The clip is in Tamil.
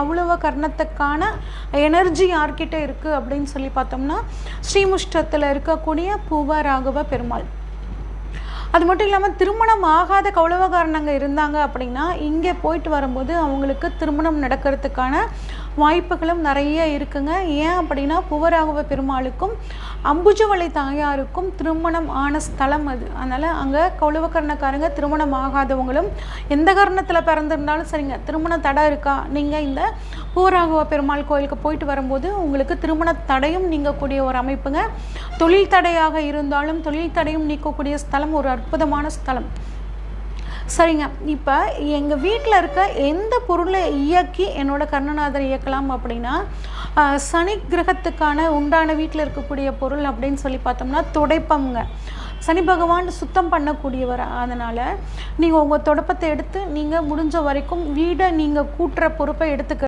கௌளவ கர்ணத்துக்கான எனர்ஜி யார்கிட்ட இருக்குது அப்படின்னு சொல்லி பார்த்தோம்னா ஸ்ரீமுஷ்டத்தில் இருக்கக்கூடிய பூவ ராகவ பெருமாள். அது மட்டும் இல்லாமல் திருமணம் ஆகாத கௌளவகாரணங்க இருந்தாங்க அப்படின்னா இங்கே போயிட்டு வரும்போது அவங்களுக்கு திருமணம் நடக்கிறதுக்கான வாய்ப்புகளும் நிறைய இருக்குங்க. ஏன் அப்படின்னா புவராகவ பெருமாளுக்கும் அம்புஜவளை தாயாருக்கும் திருமணம் ஆன ஸ்தலம் அது. அதனால் அங்கே கௌளவக்கரணக்காரங்க திருமணம் ஆகாதவங்களும் எந்த காரணத்தில் பிறந்திருந்தாலும் சரிங்க. திருமண தடை இருக்கா? நீங்கள் இந்த பூராகவ பெருமாள் கோயிலுக்கு போயிட்டு வரும்போது உங்களுக்கு திருமண தடையும் நீங்கக்கூடிய ஒரு அமைப்புங்க. தொழில் தடையாக இருந்தாலும் தொழில் தடையும் நீக்கக்கூடிய ஸ்தலம் ஒரு அற்புதமான ஸ்தலம். சரிங்க. இப்போ எங்கள் வீட்டில் இருக்க எந்த பொருளை இயக்கி என்னோட கர்ணநாதர் இயக்கலாம் அப்படின்னா சனி கிரகத்துக்கான உண்டான வீட்டில் இருக்கக்கூடிய பொருள் அப்படின்னு சொல்லி பார்த்தோம்னா துடைப்பம்ங்க. சனி பகவான் சுத்தம் பண்ணக்கூடியவர். அதனால் நீங்கள் உங்கள் துடைப்பத்தை எடுத்து நீங்கள் முடிஞ்ச வரைக்கும் வீடை நீங்கள் கூட்டுற பொறுப்பை எடுத்துக்க